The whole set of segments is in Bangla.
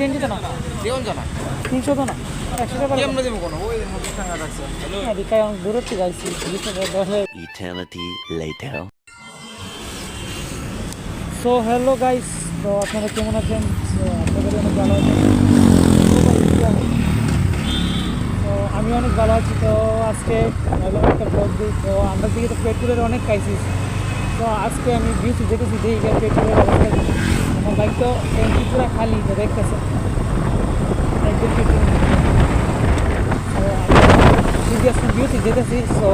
একটা দেওয়ান জানা। তিনশো একশো টাকা কেমন দেবো কোনো? ওই টাকা রাখছে। না অনেক দূরের থেকে আইসি বিশ টাকা দশ হাজার Eternity later. So hello guys তো আপনারা কেমন আছেন? আপনাদের অনেক ভালো আছেন তো আমি অনেক ভালো আছি। তো আজকে ভালো একটা ব্লগ দিই। তো আমরা দিকে তো পেট্রোলের অনেক ক্রাইসিস তো আজকে আমি বিউটি দেখেছি দেখি গিয়ে পেট্রোলের অবস্থা বাইক তো ট্যাঙ্কি পুরো খালি তো দেখতেছে। সিরিয়াস বিউটি যেতেছি সো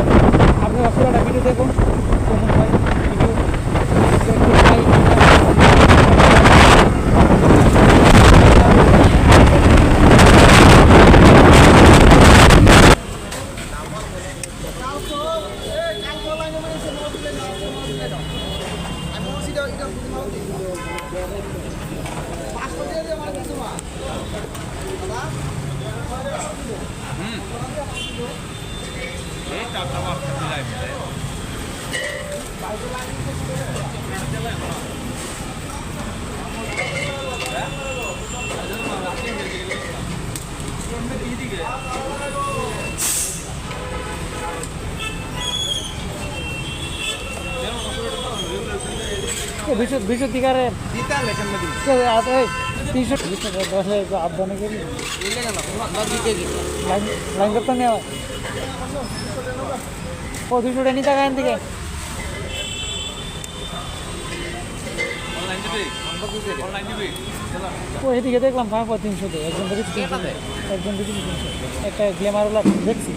আপনারা পুরোটা ভিডিও দেখুন। কেমন হয় ভিডিও তিনশো বিশ টাকা দশ হাজার আপ লাইন করতে নেওয়া ও দুশো টাকা নিতে এখান থেকে। ও এদিকে দেখলাম পাঁচ তিনশো তো একজন দেখেছি একজন দেখেছি তিনশো একটা গ্ল্যামারওয়ালা দেখছি।